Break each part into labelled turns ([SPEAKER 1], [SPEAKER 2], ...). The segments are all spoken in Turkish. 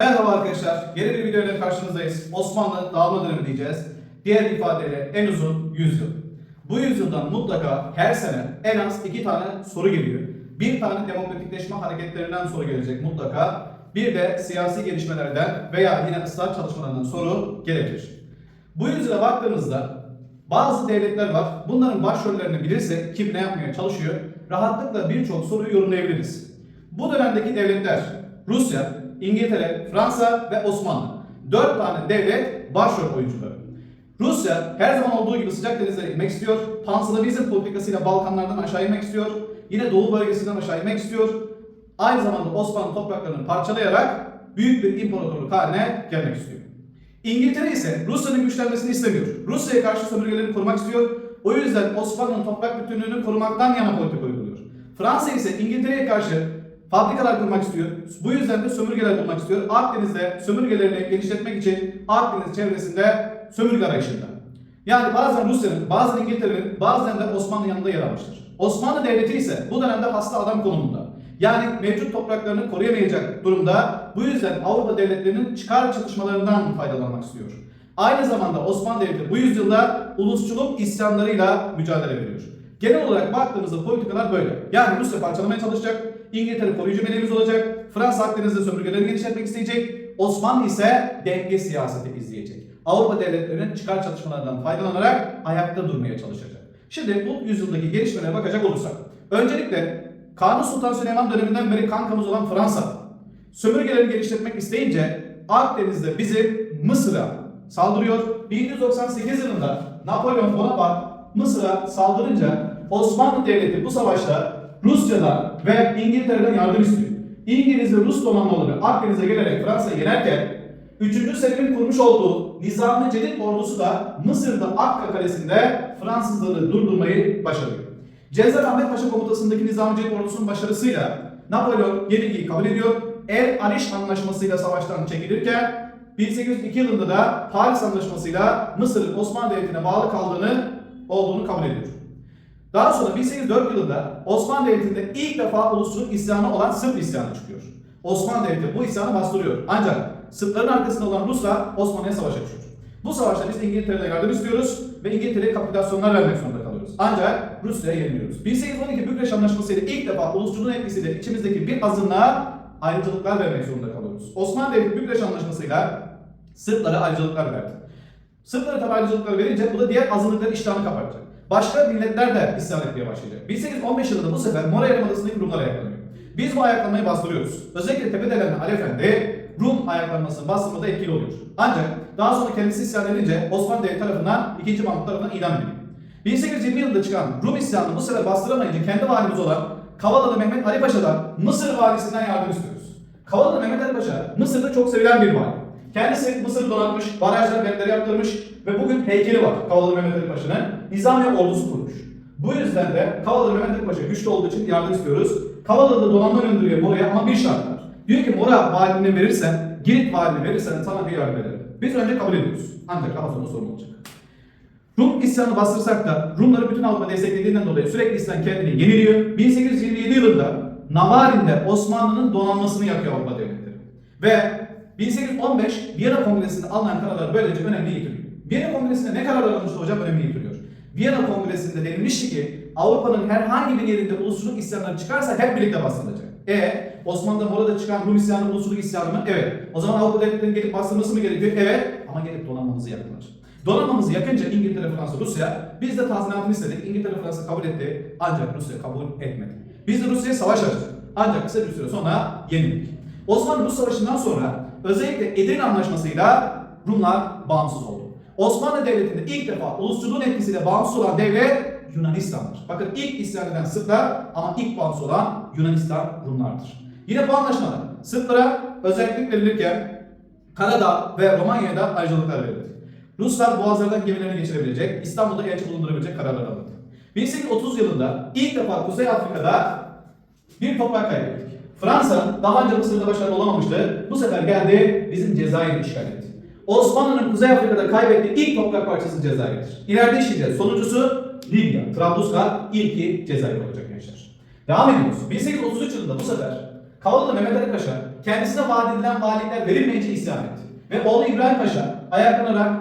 [SPEAKER 1] Merhaba arkadaşlar, yeni bir video ile karşınızdayız. Osmanlı dağılma dönemi diyeceğiz. Diğer ifadeyle en uzun yüzyıl. Bu yüzyıldan mutlaka her sene en az iki tane soru geliyor. Bir tane demokratikleşme hareketlerinden soru gelecek mutlaka. Bir de siyasi gelişmelerden veya yine ıslah çalışmalarından soru gelebilir. Bu yüzyıla baktığımızda bazı devletler var. Bunların başrollerini bilirsek kim ne yapmaya çalışıyor rahatlıkla birçok soruyu yorumlayabiliriz. Bu dönemdeki devletler Rusya, İngiltere, Fransa ve Osmanlı. Dört tane devlet başrol oyuncuları. Rusya her zaman olduğu gibi sıcak denizlere inmek istiyor. Panslavizm politikasıyla Balkanlardan aşağı inmek istiyor. Yine Doğu bölgesinden aşağı inmek istiyor. Aynı zamanda Osmanlı topraklarını parçalayarak büyük bir imparatorluk haline gelmek istiyor. İngiltere ise Rusya'nın güçlenmesini istemiyor. Rusya'ya karşı sömürgelerini korumak istiyor. O yüzden Osmanlı'nın toprak bütünlüğünü korumaktan yana politika uyguluyor. Fransa ise İngiltere'ye karşı fabrikalar kurmak istiyor. Bu yüzden de sömürgeler bulmak istiyor. Akdeniz'de sömürgelerini genişletmek için Akdeniz çevresinde sömürge arayışında. Yani bazen Rusya'nın, bazen İngiltere'nin, bazen de Osmanlı yanında yer almıştır. Osmanlı Devleti ise bu dönemde hasta adam konumunda. Yani mevcut topraklarını koruyamayacak durumda. Bu yüzden Avrupa devletlerinin çıkar çatışmalarından faydalanmak istiyor. Aynı zamanda Osmanlı Devleti bu yüzyılda ulusçuluk isyanlarıyla mücadele veriyor. Genel olarak baktığımızda politikalar böyle. Yani Rusya parçalamaya çalışacak, İngiltere koruyucu meleğimiz olacak, Fransa Akdeniz'de sömürgelerini genişletmek isteyecek, Osmanlı ise denge siyaseti izleyecek. Avrupa devletlerinin çıkar çatışmalarından faydalanarak ayakta durmaya çalışacak. Şimdi bu yüzyıldaki gelişmelere bakacak olursak, öncelikle Kanuni Sultan Süleyman döneminden beri kankamız olan Fransa, sömürgelerini genişletmek isteyince Akdeniz'de bizi Mısır'a saldırıyor. 1198 yılında Napolyon Bonaparte Mısır'a saldırınca Osmanlı Devleti bu savaşta Rusya'dan ve İngiltere'den yardım istiyor. İngiliz ve Rus donanmaları Akdeniz'e gelerek Fransa'yı yenerken 3. Selim'in kurmuş olduğu Nizami Celil ordusu da Mısır'da Akka Kalesi'nde Fransızları durdurmayı başarıyor. Cezar Ahmet Paşa komutasındaki Nizami Celil ordusunun başarısıyla Napolyon yenilgiyi kabul ediyor. El Ariş Anlaşması'yla savaştan çekilirken 1802 yılında da Paris Anlaşması'yla Mısır'ın Osmanlı Devleti'ne bağlı kaldığını olduğunu kabul ediyor. Daha sonra 1804 yılında Osmanlı Devleti'nde ilk defa ulusçuluk isyanı olan Sırp isyanı çıkıyor. Osmanlı Devleti bu isyanı bastırıyor. Ancak Sırpların arkasında olan Ruslar Osmanlı'ya savaş açıyor. Bu savaşta biz İngiltere'den yardım istiyoruz ve İngiltere'ye kapitülasyonlar vermek zorunda kalıyoruz. Ancak Rusya'ya yeniliyoruz. 1812 Bükreş Anlaşması ile ilk defa ulusçuluğun etkisiyle içimizdeki bir azınlığa ayrıcalıklar vermek zorunda kalıyoruz. Osmanlı Devleti Bükreş Anlaşması'yla Sırplara ayrıcalıklar verdi. Sırplara tabi ayrıcalıklar verince bu da diğer azınlıkların iştahını kapatacak. Başka milletler de isyan etmeye başlayacak. 1815 yılında bu sefer Mora Yarımadası'ndaki Rumlar ayaklanıyor. Biz bu ayaklanmayı bastırıyoruz. Özellikle Tepedelen'de Ali Efendi Rum ayaklanmasını bastırmada etkili oluyor. Ancak daha sonra kendisi isyan edince Osmanlı Devleti tarafından 2. Mahmut tarafından idam ediliyor. 1820 yılında çıkan Rum isyanını bu sefer bastıramayınca kendi valimiz olan Kavalalı Mehmet Ali Paşa'dan Mısır valisinden yardım istiyoruz. Kavalalı Mehmet Ali Paşa Mısır'da çok sevilen bir vali. Kendisi Mısır'ı donatmış, barajlar, bentleri yaptırmış ve bugün heykeli var Kavalalı Mehmet Ali Paşa'nın. Nizamiye ordusu kurmuş. Bu yüzden de Kavalalı Mehmet Ali Paşa güçlü olduğu için yardım istiyoruz. Kavalalı'da donanma gönderiyor Mora'ya ama bir şartla. Diyor ki Mora valini verirsen, Girit valini verirsen sana bir yardım ederim. Biz önce kabul ediyoruz. Ancak daha sonra sorun olacak. Rum isyanı bastırsak da Rumları bütün Avrupa desteklediğinden dolayı sürekli isyan kendini yeniliyor. 1827 yılında Navarin'de Osmanlı'nın donanmasını yakıyor Avrupa devletleri. Ve 1815 Viyana Kongresi'nde alınan kararlar böylece önemli yitiriyor. Viyana Kongresi'nde ne kararlar alınmıştı hocam önemli yitiriyor. Viyana Kongresi'nde denilmişti ki Avrupa'nın herhangi bir yerinde ulusçuluk isyanları çıkarsa hep birlikte bastırılacak. E Osmanlı'da Mora'da çıkan Rum isyanı ulusçuluk isyanı mı? Evet. O zaman Avrupa devletlerinin gelip bastırması mı gerekiyor? Evet. Ama gelip donanmamızı yaktılar. Donanmamızı yakınca İngiltere, Fransa, Rusya biz de tazminatını istedik. İngiltere, Fransa kabul etti. Ancak Rusya kabul etmedi. Biz de Rusya'ya savaş açtık. Ancak kısa bir süre sonra yenildik. Osmanlı-Rus Savaşı'ndan sonra özellikle Edirne Anlaşması'yla Rumlar bağımsız oldu. Osmanlı Devleti'nde ilk defa ulusçuluğun etkisiyle bağımsız olan devlet Yunanistan'dır. Bakın ilk isyan eden Sırplar ama ilk bağımsız olan Yunanistan Rumlardır. Yine bu anlaşmada Sırplara özellik verilirken Karadağ ve Romanya'da ayrıcalıklar verildi. Ruslar boğazlardan gemilerini geçirebilecek, İstanbul'da elçi bulundurabilecek kararlar alındı. 1830 yılında ilk defa Kuzey Afrika'da bir toprak kaybettik. Fransa daha önce Mısır'da başarılı olamamıştı. Bu sefer geldi bizim Cezayir'i işgal etti. Osmanlı'nın Kuzey Afrika'da kaybettiği ilk toprak parçası Cezayir'dir. İleride işleyeceğiz. Sonuncusu Libya, Trablusgarp, ilki Cezayir olacak gençler. Devam ediyoruz. 1833 yılında bu sefer Kavalalı Mehmet Ali Paşa kendisine vaat edilen valilikler verilmeyince isyan etti. Ve oğlu İbrahim Paşa ayaklanarak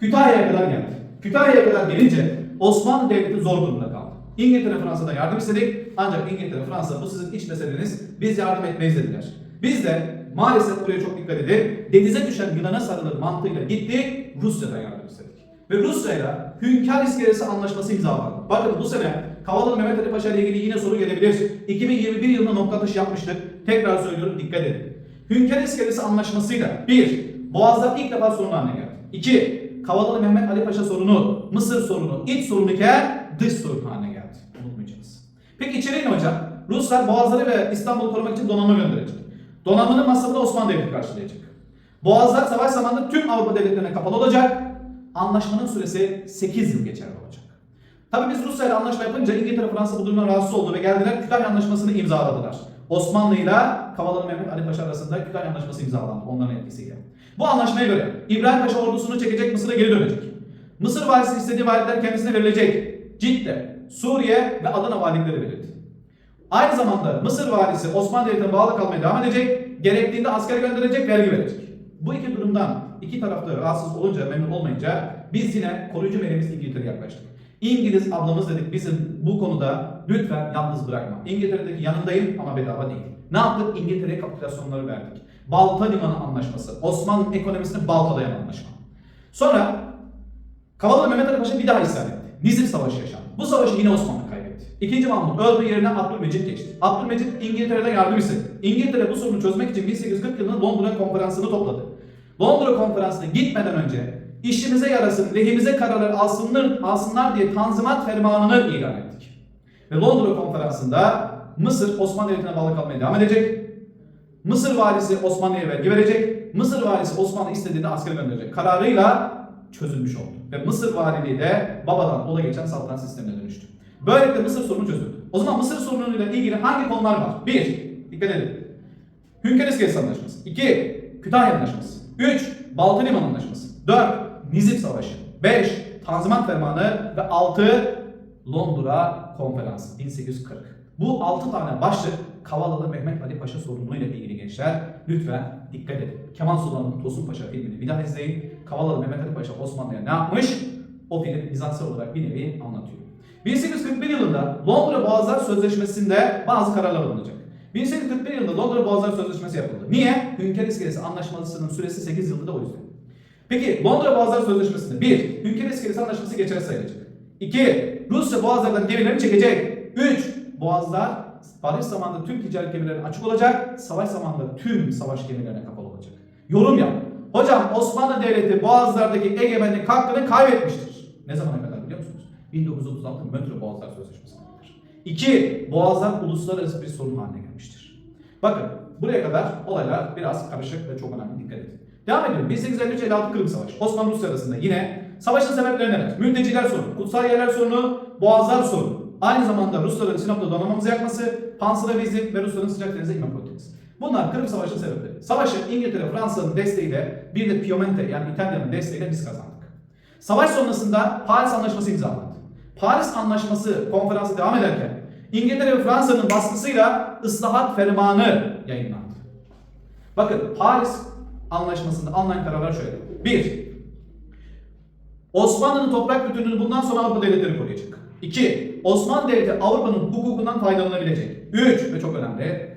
[SPEAKER 1] Kütahya'ya kadar geldi. Kütahya'ya kadar gelince Osmanlı Devleti zor durumda kaldı. İngiltere Fransa'dan yardım istedik ancak İngiltere Fransa bu sizin iç meseleniz biz yardım etmeyiz dediler. Biz de maalesef buraya çok dikkat edin denize düşen yılana sarılır mantığıyla gittik Rusya'dan yardım istedik. Ve Rusya'yla Hünkar İskelesi Anlaşması imzalandı. Bakın bu sene Kavalı Mehmet Ali Paşa ile ilgili yine soru gelebilir. 2021 yılında nokta atışı yapmıştık. Tekrar söylüyorum dikkat edin. Hünkar İskelesi Anlaşması'yla bir, Boğazlar ilk defa sorun haline geldi. İki, Kavalalı Mehmet Ali Paşa sorunu, Mısır sorunu, iç sorun iken dış sorun haline geldi. Unutmayacağız. Peki içeriği ne hocam? Ruslar Boğazları ve İstanbul'u korumak için donanma gönderecek. Donanmanın masrafını Osmanlı Devleti karşılayacak. Boğazlar savaş zamanında tüm Avrupa devletlerine kapalı olacak. Anlaşmanın süresi 8 yıl geçerli olacak. Tabii biz Rusya ile anlaşma yapınca İngiltere, Fransa bu durumdan rahatsız oldu ve geldiler Kütahya Anlaşması'nı imzaladılar. Osmanlı ile Kavalalı Mehmet Ali Paşa arasında Kütahya Anlaşması imzalandı onların etkisiyle. Bu anlaşmaya göre İbrahim Paşa ordusunu çekecek Mısır'a geri dönecek. Mısır valisi istediği valilikler kendisine verilecek. Cidde, Suriye ve Adana valilikleri verildi. Aynı zamanda Mısır valisi Osmanlı Devleti'ne bağlı kalmaya devam edecek, gerektiğinde asker gönderecek, vergi verecek. Bu iki durumdan iki tarafta rahatsız olunca, memnun olmayınca biz yine koruyucu melemiz İngiltere'ye yaklaştık. İngiliz ablamız dedik bizim bu konuda lütfen yalnız bırakma. İngiltere'deki yanındayım ama bedava değil. Ne yaptık? İngiltere'ye kapitülasyonları verdik. Balta Limanı Anlaşması. Osmanlı ekonomisini baltalayan anlaşma. Sonra Kavalı Mehmet Ali Paşa bir daha isyan etti. Nizip Savaşı yaşandı. Bu savaşı yine Osmanlı kaybetti. İkinci Mahmut öldü yerine Abdülmecit geçti. Abdülmecit İngiltere'den yardım istedi. İngiltere bu sorunu çözmek için 1840 yılında Londra konferansını topladı. Londra konferansına gitmeden önce işimize yarasın, lehimize kararlar alsınlar, alsınlar diye Tanzimat Fermanı'nı ilan ettik. Ve Londra konferansında Mısır Osmanlı Devleti'ne bağlı kalmaya devam edecek. Mısır valisi Osmanlı'ya vergi verecek. Mısır valisi Osmanlı istediğinde asker gönderecek. Kararıyla çözülmüş oldu. Ve Mısır valiliği de babadan ola geçen saltanat sistemine dönüştü. Böylelikle Mısır sorunu çözüldü. O zaman Mısır sorunuyla ilgili hangi konular var? Bir, dikkat edin. Hünkar İskelesi Anlaşması. İki, Kütahya Anlaşması. Üç, Baltı Liman Anlaşması. Dört, Nizip Savaşı. Beş, Tanzimat Fermanı. Ve altı, Londra Konferansı 1840. Bu altı tane başlık Kavalalı Mehmet Ali Paşa sorunuyla ilgili gençler. Lütfen dikkat edin. Kemal Sultan'ın Tosun Paşa filmini bir daha izleyin. Kavalalı Mehmet Ali Paşa Osmanlı'ya ne yapmış? O film Bizans'ı olarak bir nevi anlatıyor. 1841 yılında Londra Boğazlar Sözleşmesi'nde bazı kararlar alınacak. 1841 yılında Londra Boğazlar Sözleşmesi yapıldı. Niye? Hünkar İskelesi Anlaşması'nın süresi 8 yılda da o yüzden. Peki Londra Boğazlar Sözleşmesi'nde 1. Hünkar İskelesi Anlaşması geçerli sayılacak. 2. Rusya boğazlardan gemilerini çekecek. 3. Boğazlar barış zamanında tüm ticaret gemilerine açık olacak. Savaş zamanında tüm savaş gemilerine kapalı olacak. Yorum yap. Hocam Osmanlı Devleti boğazlardaki egemenlik hakkını kaybetmiştir. Ne zamana kadar biliyor musunuz? 1936 Montreux Boğazlar Sözleşmesi'ne kadar. 2. Boğazlar uluslararası bir sorun haline gelmiştir. Bakın buraya kadar olaylar biraz karışık ve çok önemli dikkat edin. Devam edelim. 1853-56 Kırım Savaşı. Osmanlı Rusya arasında yine savaşın sebepleri neler? Mülteciler sorunu, kutsal yerler sorunu, boğazlar sorunu. Aynı zamanda Rusların Sinop'ta donanmamızı yakması, Panslavizm ve Rusların sıcak denize inme politikası. Bunlar Kırım Savaşı'nın sebepleri. Savaşı İngiltere, Fransa'nın desteğiyle bir de Piemonte yani İtalya'nın desteğiyle biz kazandık. Savaş sonrasında Paris Anlaşması imzalandı. Paris Anlaşması konferansı devam ederken İngiltere ve Fransa'nın baskısıyla ıslahat fermanı yayınlandı. Bakın Paris Anlaşması'nda alınan kararlar şöyle. 1. Osmanlı'nın toprak bütünlüğünü bundan sonra Avrupa devletleri koruyacak. 2. Osmanlı Devleti Avrupa'nın hukukundan faydalanabilecek. 3. Ve çok önemli.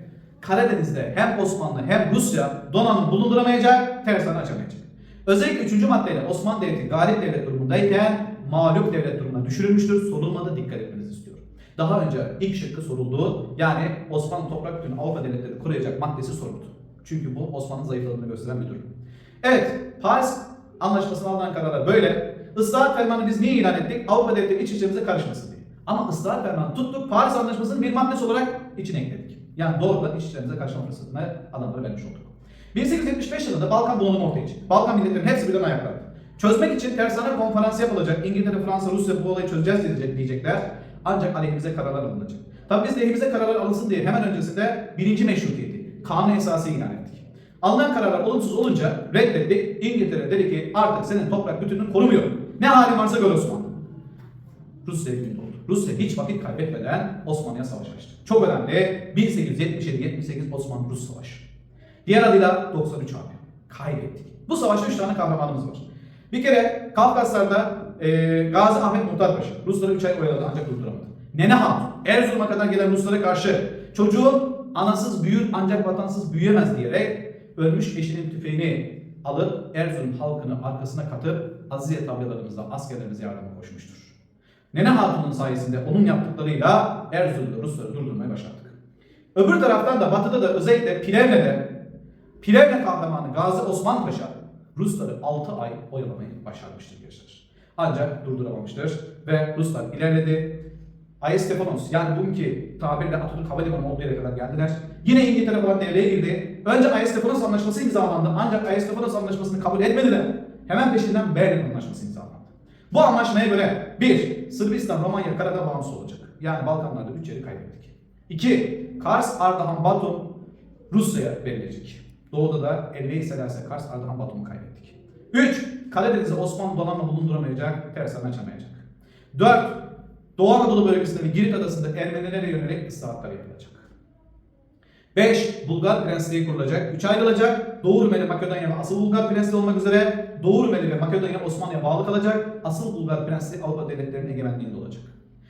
[SPEAKER 1] Karadeniz'de hem Osmanlı hem Rusya donanım bulunduramayacak, tersane açamayacak. Özellikle 3. maddeyle Osmanlı Devleti galip devlet durumundayken mağlup devlet durumuna düşürülmüştür. Sorulmadı dikkat etmenizi istiyorum. Daha önce ilk şıkkı soruldu. Yani Osmanlı toprak bütünü Avrupa devletleri koruyacak maddesi soruldu. Çünkü bu Osmanlı zayıfladığını gösteren bir durum. Evet, Paris Anlaşması'na alınan kararlar böyle. Islahat fermanı biz niye ilan ettik? Avrupa devletleri iç içimize karışmasın diye. Ama ıslahat fermanı tuttuk, Paris Anlaşması'nın bir maddesi olarak içine ekledik. Yani doğrudan iç içlerimize karışma fırsatını adamlara vermiş olduk. 1875 yılında Balkan bunalımı ortaya çıktı. Balkan milletlerinin hepsi birden ayaklandı. Çözmek için tersane konferansı yapılacak. İngiltere, Fransa, Rusya bu olayı çözeceğiz diyecek, diyecekler. Ancak aleyhimize kararlar alınacak. Tabi biz lehimize kararlar alınsın diye hemen öncesinde birinci meşrutiyeti, kanun esası ilan ettik. Alınan kararlar olumsuz olunca reddettik. İngiltere dedi ki artık senin toprak bütünlüğünü korumuyorum. Ne halin varsa gör Osmanlı. Rusya gün. Rusya hiç vakit kaybetmeden Osmanlı'ya savaş açtı. Çok önemli. 1877-78 Osmanlı-Rus Savaşı. Diğer adıyla 93 Harbi. Kaybettik. Bu savaşta 3 tane kahramanımız var. Bir kere Kafkaslar'da e, Gazi Ahmet Muhtar Paşa. Rusları 3 ay oyaladı ancak durduramadı. Nene Hatun. Erzurum'a kadar gelen Ruslara karşı çocuğum anasız büyür ancak vatansız büyüyemez diyerek ölmüş eşinin tüfeğini alıp Erzurum halkını arkasına katıp Azize tabyalarımızla askerlerimize yardıma koşmuştur. Nene Hatun'un sayesinde onun yaptıklarıyla Erzurum'da Rusları durdurmayı başardık. Öbür taraftan da batıda da özellikle Plevne'de Plevne kahramanı Gazi Osman Paşa Rusları 6 ay oyalamayı başarmıştır gençler. Ancak durduramamıştır ve Ruslar ilerledi. Ayestefanos yani bugünkü tabirle Atatürk Havalimanı olduğu yere kadar geldiler. Yine İngiltere falan devreye girdi. Önce Ayestefanos Anlaşması imzalandı ancak Ayestefanos Anlaşması'nı kabul etmediler. Hemen peşinden Berlin Anlaşması imzalandı. Bu anlaşmaya göre 1. Sırbistan, Romanya, Karadağ bağımsız olacak. Yani Balkanlarda 3 yeri kaybettik. 2. Kars, Ardahan, Batum Rusya'ya verilecek. Doğuda da Elbey Selassie, Kars, Ardahan, Batum'u kaybettik. 3. Karadeniz'de Osmanlı donanma bulunduramayacak, tersen açamayacak. 4. Doğu Anadolu bölgesinde Girit Adası'nda Ermenilere yönelik ıslahatlar yapılacak. 5. Bulgar Prensliği kurulacak. 3 ayrılacak. Doğu Rumeli, Makedonya ve asıl Bulgar Prensliği olmak üzere Doğu Rumeli ve Makedonya Osmanlı'ya bağlı kalacak. Asıl Bulgar Prensliği Avrupa devletlerinin egemenliğinde olacak.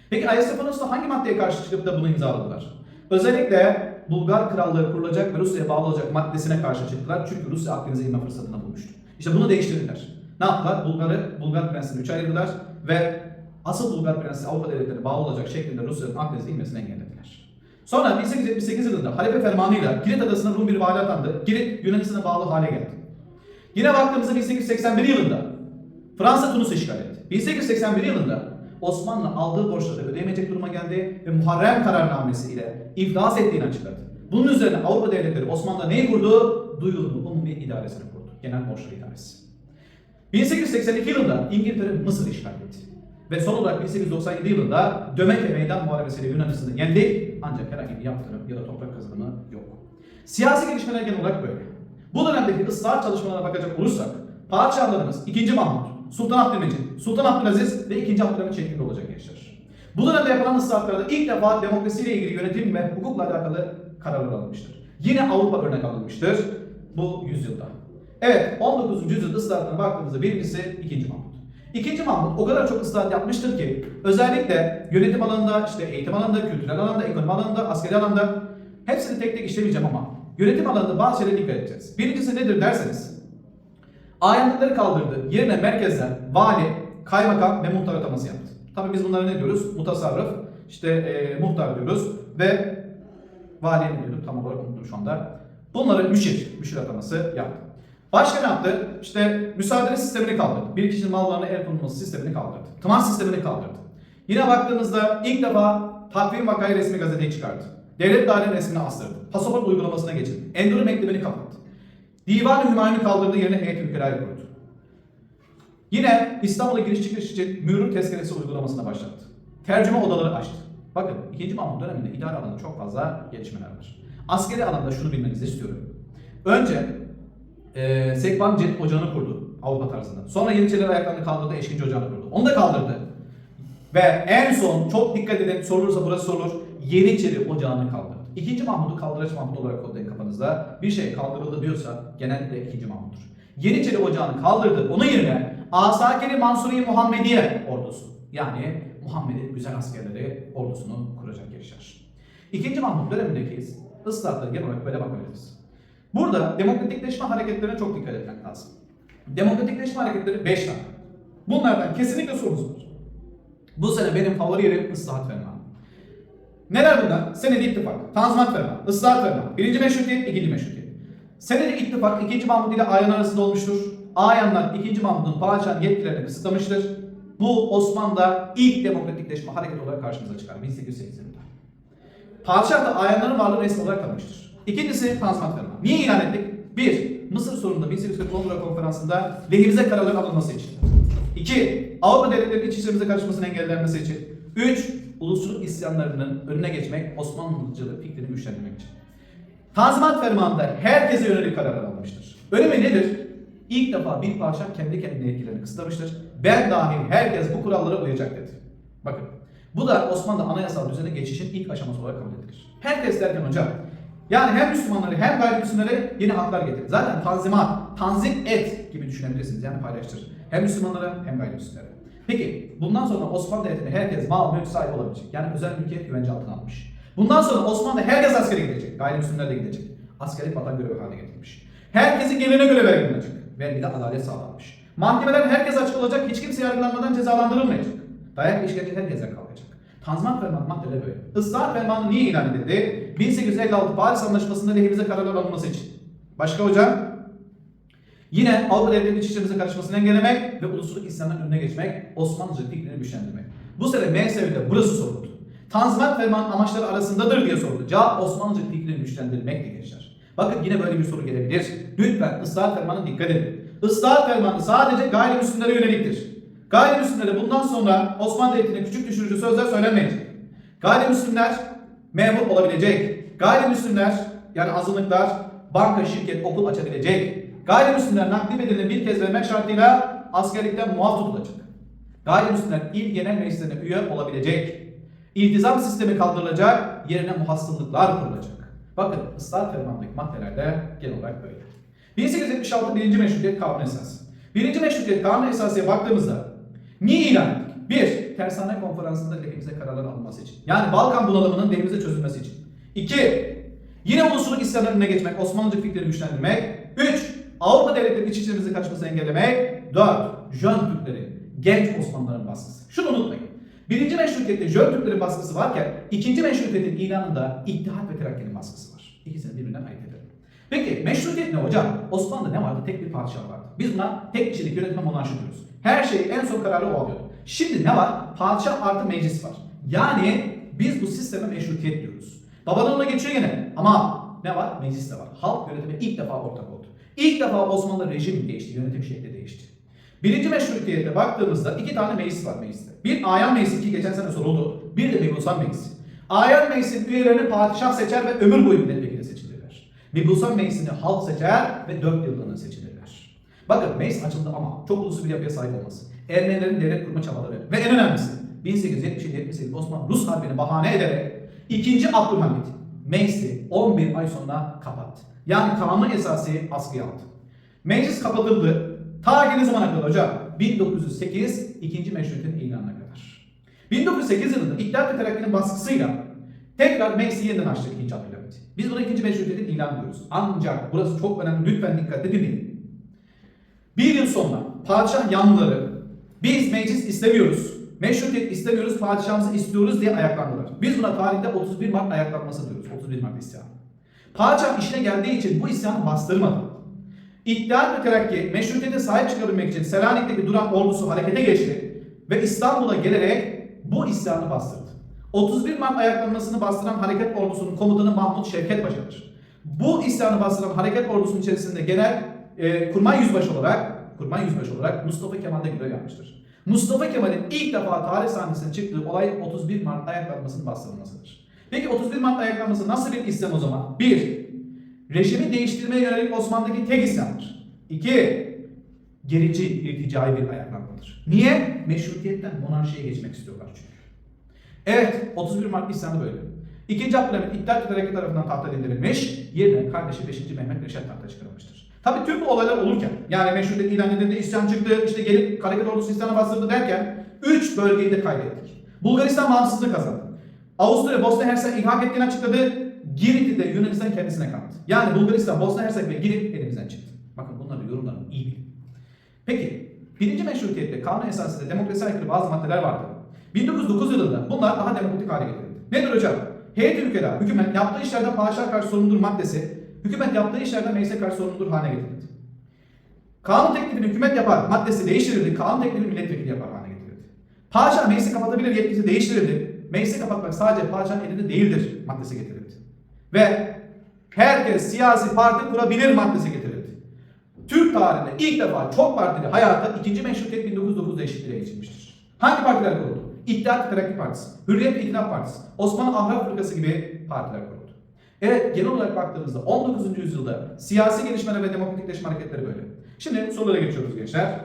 [SPEAKER 1] Peki Ayasofyanos da hangi maddeye karşı çıkıp da bunu imzaladılar? Özellikle Bulgar Krallığı kurulacak ve Rusya'ya bağlı olacak maddesine karşı çıktılar. Çünkü Rusya Akdeniz'e inme fırsatını bulmuştu. İşte bunu değiştirdiler. Ne yaptılar? Bulgar'ı, Bulgar Prensliğini 3 ayırdılar ve asıl Bulgar Prensi Avrupa devletlerine bağlı olacak şeklinde Rusya'nın Akdeniz'e inmesini engellediler. Sonra 1878 yılında Halife fermanıyla Girit adasına Rum bir vali atandı. Girit Yunanistan'a bağlı hale geldi. Yine baktığımızda 1881 yılında Fransa Tunus'u işgal etti. 1881 yılında Osmanlı aldığı borçları ödeyemeyecek duruma geldi ve Muharrem kararnamesi ile iflas ettiğini açıkladı. Bunun üzerine Avrupa devletleri Osmanlı'da neyi kurdu? Duyurulu Umumi İdaresini kurdu. Genel Borçları İdaresi. 1882 yılında İngiltere Mısır işgal etti. Ve son olarak 1897 yılında Dömekle Meydan Muharebesi'yle Yunanistan'ı yendik ancak herhangi bir yaptırım ya da toprak kazanımı yok. Siyasi gelişmeler genel olarak böyle. Bu dönemdeki ıslahat çalışmalarına bakacak olursak padişahlarımız 2. Mahmut, Sultan Abdülmecid, Sultan Abdülaziz ve 2. Abdülhamit şeklinde olacak gençler. Bu dönemde yapılan ıslahatlarda ilk defa demokrasiyle ilgili yönetim ve hukukla alakalı kararlar alınmıştır. Yine Avrupa örnek alınmıştır bu yüzyılda. Evet 19. yüzyıl ıslahatına baktığımızda birincisi 2. Mahmut. İkinci Mahmut o kadar çok ıslahat yapmıştır ki özellikle yönetim alanında, işte eğitim alanında, kültürel alanda, ekonomi alanında, askeri alanda hepsini tek tek işlemeyeceğim ama yönetim alanında bazı şeylere dikkat edeceğiz. Birincisi nedir derseniz ayanlıkları kaldırdı. Yerine merkezden vali, kaymakam ve muhtar ataması yaptı. Tabii biz bunlara ne diyoruz? Mutasarrıf, işte e, muhtar diyoruz ve vali ne diyorduk? Tam olarak unuttum şu anda. Bunları müşir, müşir ataması yaptı. Başka ne yaptı? İşte müsaade sistemini kaldırdı. Bir kişinin mallarına el konulması sistemini kaldırdı. Tımar sistemini kaldırdı. Yine baktığımızda ilk defa takvim vakayı resmi gazeteye çıkardı. Devlet daire resmini astırdı. Pasaport uygulamasına geçildi. Enduru mektebini kapattı. Divan-ı Hümayun'u kaldırdığı yerine heyet ülkeler kurdu. Yine İstanbul'a giriş çıkış için mühür tezkeresi uygulamasına başlattı. Tercüme odaları açtı. Bakın 2. Mahmut döneminde idare alanında çok fazla gelişmeler var. Askeri alanda şunu bilmenizi istiyorum. Önce e, Sekban Cet Ocağı'nı kurdu Avrupa tarzında. Sonra Yeniçeriler ayaklarını kaldırdı, Eşkinci Ocağı'nı kurdu. Onu da kaldırdı. Ve en son çok dikkat edin sorulursa burası sorulur. Yeniçeri Ocağı'nı kaldırdı. İkinci Mahmut'u kaldıraç Mahmut olarak kodlayın kafanızda. Bir şey kaldırıldı diyorsa genellikle ikinci Mahmut'tur. Yeniçeri Ocağı'nı kaldırdı. Onun yerine Asakeri Mansuri Muhammediye ordusu. Yani Muhammed'in güzel askerleri ordusunu kuracak gençler. İkinci Mahmut dönemindeki ıslahatları genel olarak böyle bakabiliriz. Burada demokratikleşme hareketlerine çok dikkat etmek lazım. Demokratikleşme hareketleri 5 tane. Bunlardan kesinlikle sorumuz var. Bu sene benim favori yerim ıslahat fermanı. Neler bunlar? Senedi ittifak, tanzimat fermanı, ıslahat fermanı, birinci meşrutiyet, ikinci meşrutiyet. Senedi ittifak ikinci Mahmut ile Ayan arasında olmuştur. Ayanlar ikinci Mahmut'un padişahın yetkilerini kısıtlamıştır. Bu Osmanlı'da ilk demokratikleşme hareketi olarak karşımıza çıkar 1808 yılında. Padişah da ayanların varlığı resmi olarak tanımıştır. İkincisi Tanzimat Fermanı. Niye ilan ettik? Bir, Mısır sorununda 1840 Londra konferansında lehimize kararlar alınması için. İki, Avrupa devletlerinin iç işlerimize karışmasının engellenmesi için. Üç, ulusçuluk isyanlarının önüne geçmek, Osmanlıcılık fikrini güçlendirmek için. Tanzimat Fermanı'nda herkese yönelik kararlar alınmıştır. Önemi nedir? İlk defa bir padişah kendi kendine yetkilerini kısıtlamıştır. Ben dahil herkes bu kurallara uyacak dedi. Bakın. Bu da Osmanlı anayasal düzene geçişin ilk aşaması olarak kabul edilir. Herkes derken hocam Yani hem Müslümanları hem gayrimüslimlere yeni haklar getirdi. Zaten tanzimat, tanzim et gibi düşünebilirsiniz yani paylaştır. Hem Müslümanlara hem gayrimüslimlere. Peki bundan sonra Osmanlı Devleti'nde herkes mal mülk sahibi olabilecek. Yani özel mülkiyet güvence altına almış. Bundan sonra Osmanlı herkes askere gidecek. Gayrimüslimler de gidecek. Askerlik vatan görevi haline getirmiş. Herkesin gelirine göre vergi alınacak. Ve bir de adalet sağlanmış. Mahkemeler herkes açık olacak, hiç kimse yargılanmadan cezalandırılmayacak. Dayak işkence herkese kalkacak. Tanzimat fermanı maddeleri böyle. Islahat fermanı niye ilan edildi? 1856 Paris Anlaşması'nda lehimize kararlar alınması için. Başka hocam? Yine Avrupa devletlerinin iç içimize karışmasını engellemek ve ulusluluk isyanların önüne geçmek, Osmanlıcı fikrini güçlendirmek. Bu sene MSV'de burası soruldu. Tanzimat fermanı amaçları arasındadır diye soruldu. Cevap Osmanlıcı fikrini güçlendirmek diye gençler. Bakın yine böyle bir soru gelebilir. Lütfen ıslahat fermanına dikkat edin. Islahat fermanı sadece gayrimüslimlere yöneliktir. Gayrimüslimlere bundan sonra Osmanlı Devleti'ne küçük düşürücü sözler söylenmeyecek. Gayrimüslimler memur olabilecek. Gayrimüslimler yani azınlıklar banka, şirket, okul açabilecek. Gayrimüslimler nakdi bedelini bir kez vermek şartıyla askerlikten muaf tutulacak. Gayrimüslimler il genel meclislerine üye olabilecek. İltizam sistemi kaldırılacak, yerine muhassıllıklar kurulacak. Bakın ıslah fermanındaki maddelerde genel olarak böyle. 1876 birinci meşrutiyet kanunu esası. Birinci meşrutiyet kanunu esasıya baktığımızda niye ilan ettik? Bir, tersane konferansında lehimize kararlar alınması için. Yani Balkan bunalımının lehimize çözülmesi için. İki, yine ulusuluk isyanlarının önüne geçmek, Osmanlıcı fikrini güçlendirmek. Üç, Avrupa devletlerinin iç içimize kaçmasını engellemek. Dört, Jön Türkleri, genç Osmanlıların baskısı. Şunu unutmayın. Birinci meşrutiyette Jön Türklerin baskısı varken ikinci meşrutiyetin ilanında İttihat ve Terakki'nin baskısı var. İkisini birbirinden ayırt edelim. Peki meşrutiyet ne hocam? Osmanlı'da ne vardı? Tek bir padişah vardı. Biz buna tek kişilik yönetme monarşi diyoruz. Her şeyi en son kararı o alıyordu. Şimdi ne var? Padişah artı meclis var. Yani biz bu sisteme meşrutiyet diyoruz. Babalarına geçiyor gene ama ne var? Meclis de var. Halk yönetime ilk defa ortak oldu. İlk defa Osmanlı rejim değişti, yönetim şekli değişti. Birinci meşrutiyete baktığımızda iki tane meclis var mecliste. Bir ayan meclisi ki geçen sene soruldu. Bir de mebusan meclisi. Ayan meclisin üyelerini padişah seçer ve ömür boyu milletvekili seçilirler. Mebusan meclisini halk seçer ve dört yıllığına seçilirler. Bakın meclis açıldı ama çok uluslu bir yapıya sahip olması. Ermenilerin devlet kurma çabaları ve en önemlisi 1877-78 Osmanlı Rus Harbi'ni bahane ederek 2. Abdülhamit meclisi 11 ay sonra kapattı. Yani kanun esası askıya aldı. Meclis kapatıldı. Ta ki ne zamana kadar hocam? 1908 ikinci meşrutiyetin ilanına kadar. 1908 yılında İttihat ve Terakki'nin baskısıyla tekrar meclisi yeniden açtı 2. Abdülhamit. Biz buna ikinci meşrutiyetin ilan diyoruz. Ancak burası çok önemli lütfen dikkatle dinleyin. Bir yıl sonra padişah yanlıları biz meclis istemiyoruz, meşrutiyet istemiyoruz, padişahımızı istiyoruz diye ayaklandılar. Biz buna tarihte 31 Mart ayaklanması diyoruz. 31 Mart isyanı. Padişah işine geldiği için bu isyanı bastırmadı. İttihat ve Terakki meşrutiyete sahip çıkabilmek için Selanik'teki duran ordusu harekete geçti ve İstanbul'a gelerek bu isyanı bastırdı. 31 Mart ayaklanmasını bastıran hareket ordusunun komutanı Mahmut Şevket Paşa'dır. Bu isyanı bastıran hareket ordusunun içerisinde genel e, kurmay yüzbaşı olarak kurmay yüzbaşı olarak Mustafa Kemal de görev yapmıştır. Mustafa Kemal'in ilk defa tarih sahnesine çıktığı olay 31 Mart ayaklanmasının bastırılmasıdır. Peki 31 Mart ayaklanması nasıl bir isyan o zaman? 1. Rejimi değiştirmeye yönelik Osmanlı'daki tek isyandır. İki, gerici, irticai bir ayaklanmadır. Niye? Meşrutiyetten monarşiye geçmek istiyorlar çünkü. Evet, 31 Mart isyanı böyle. İkinci Abdülhamit İttihat Terakki tarafından tahttan indirilmiş, yerine kardeşi 5. Mehmet Reşat tahta çıkarılmıştır. Tabii tüm bu olaylar olurken, yani meşrutiyet ilan edildi, isyan çıktı, işte gelip hareket ordusu isyana bastırdı derken, 3 bölgeyi de kaybettik. Bulgaristan bağımsızlığı kazandı. Avusturya Bosna Hersek ilhak ettiğini açıkladı. Girit'i de Yunanistan kendisine kattı. Yani Bulgaristan, Bosna Hersek ve Girit elimizden çıktı. Bakın bunları yorumlarını iyi bilin. Peki, birinci meşrutiyette kanun esasında demokrasi aykırı bazı maddeler vardı. 1909 yılında bunlar daha demokratik hale getirildi. Nedir hocam? Heyet ülkede hükümet yaptığı işlerden padişaha karşı sorumludur maddesi, hükümet yaptığı işlerden meclise karşı sorumludur haline getirildi. Kanun teklifini hükümet yapar maddesi değiştirildi, kanun teklifini milletvekili yapar haline getirildi. Padişah meclisi kapatabilir yetkisi değiştirildi. Meclisi kapatmak sadece padişahın elinde değildir maddesi getirildi. Ve herkes siyasi parti kurabilir maddesi getirildi. Türk tarihinde ilk defa çok partili hayata ikinci meşrutiyet 1909'da eşitliğe geçilmiştir. Hangi partiler kuruldu? İttihat Terakki Partisi, Hürriyet ve İtilaf Partisi, Osmanlı Ahlak Fırkası gibi partiler kuruldu. Evet genel olarak baktığımızda 19. yüzyılda siyasi gelişmeler ve demokratikleşme hareketleri böyle. Şimdi sorulara geçiyoruz gençler.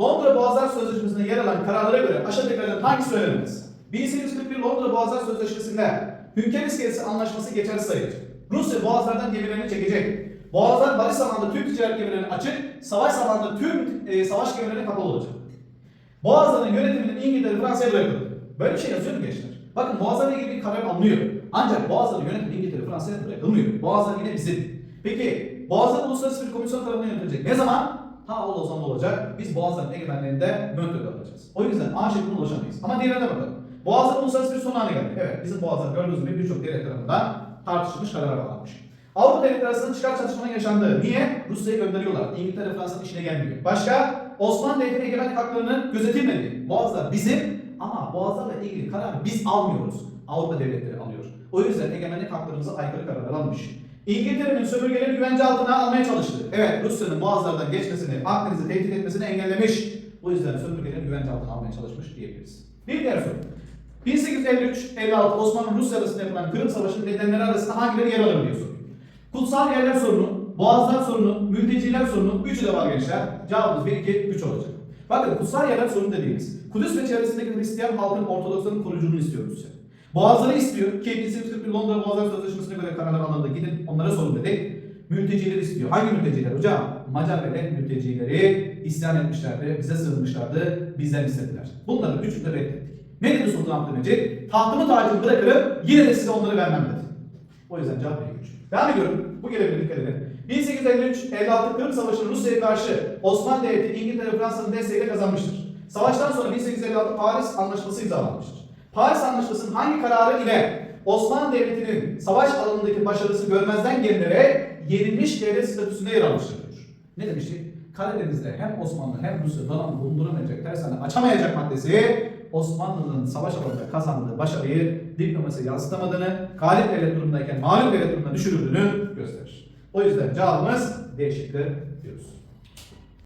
[SPEAKER 1] Londra Boğazlar Sözleşmesi'nde yer alan kararlara göre aşağıdakilerden hangisi söylenemez? 1841 Londra Boğazlar Sözleşmesi'nde Hünkar İskelesi Anlaşması geçerli sayılır. Rusya boğazlardan gemilerini çekecek. Boğazlar barış zamanında tüm ticaret gemilerine açık, savaş zamanında tüm e, savaş gemilerine kapalı olacak. Boğazların yönetiminin İngiltere Fransa'ya bırakıldı. Böyle bir şey yazıyor mu gençler? Bakın Boğazlarla ilgili bir karar alınıyor. Ancak Boğazların yönetimi İngiltere Fransa'ya bırakılmıyor. Boğazlar yine bizim. Peki Boğazlar Uluslararası bir komisyon tarafından yönetilecek. Ne zaman? Ha o zaman olacak. Biz Boğazların egemenliğinde Montreux'de alacağız. O yüzden A şeklinde ulaşamayız. Ama diğerine bakalım. Boğazlar Uluslararası bir son haline geldi. Evet bizim Boğazlar gördüğünüz gibi birçok devlet tarafından tartışılmış karara bağlanmış. Avrupa devletleri arasında çıkar çatışmanın yaşandığı. Niye? Rusya'ya gönderiyorlar. İngiltere, Fransa'nın işine gelmiyor. Başka? Osmanlı Devleti'nin egemenlik haklarının gözetilmediği. Boğazlar bizim ama Boğazlarla ilgili kararı biz almıyoruz. Avrupa devletleri alıyor. O yüzden egemenlik haklarımıza aykırı kararlar almış. İngiltere'nin sömürgeleri güvence altına almaya çalıştı. Evet Rusya'nın Boğazlardan geçmesini, Akdeniz'i tehdit etmesini engellemiş. Bu yüzden sömürgeleri güvence altına almaya çalışmış diyebiliriz. Bir diğer soru. 1853-56 Osmanlı Rusya arasında yapılan Kırım Savaşı'nın nedenleri arasında hangileri yer alır diyor soruyor. Kutsal yerler sorunu, boğazlar sorunu, mülteciler sorunu, üçü de var gençler. Cevabımız 1, 2, 3 olacak. Bakın kutsal yerler sorunu dediğimiz, Kudüs ve çevresindeki Hristiyan halkın Ortodoksların koruyuculuğunu istiyor Rusya. Boğazları istiyor ki 1841 Londra Boğazlar Sözleşmesi'ne göre kararlar alındı. Gidin onlara sorun dedik. Mültecileri istiyor. Hangi mülteciler hocam? Macar ve mültecileri isyan etmişlerdi, bize sığınmışlardı, bizden istediler. Bunları üçünü de reddettik. Ne dedi Sultan Abdülmecit? Tahtımı tacımı bırakırım, yine de size onları vermem dedi. O yüzden cevap güç. Devam ediyorum. Bu gelebilir dikkat edin. 1853-56 Kırım Savaşı'nı Rusya'ya karşı Osmanlı Devleti İngiltere Fransa'nın desteğiyle kazanmıştır. Savaştan sonra 1856 Paris Anlaşması imzalanmıştır. Paris Anlaşması'nın hangi kararı ile Osmanlı Devleti'nin savaş alanındaki başarısı görmezden gelinere yenilmiş devlet statüsünde yer almıştır. Ne demiştik? Karadeniz'de hem Osmanlı hem Rusya donanma bulunduramayacak, tersane açamayacak maddesi Osmanlı'nın savaş alanında kazandığı başarıyı diplomasi yansıtamadığını, galip devlet durumundayken mağlup devlet durumuna düşürüldüğünü gösterir. O yüzden cevabımız D şıkkı diyoruz.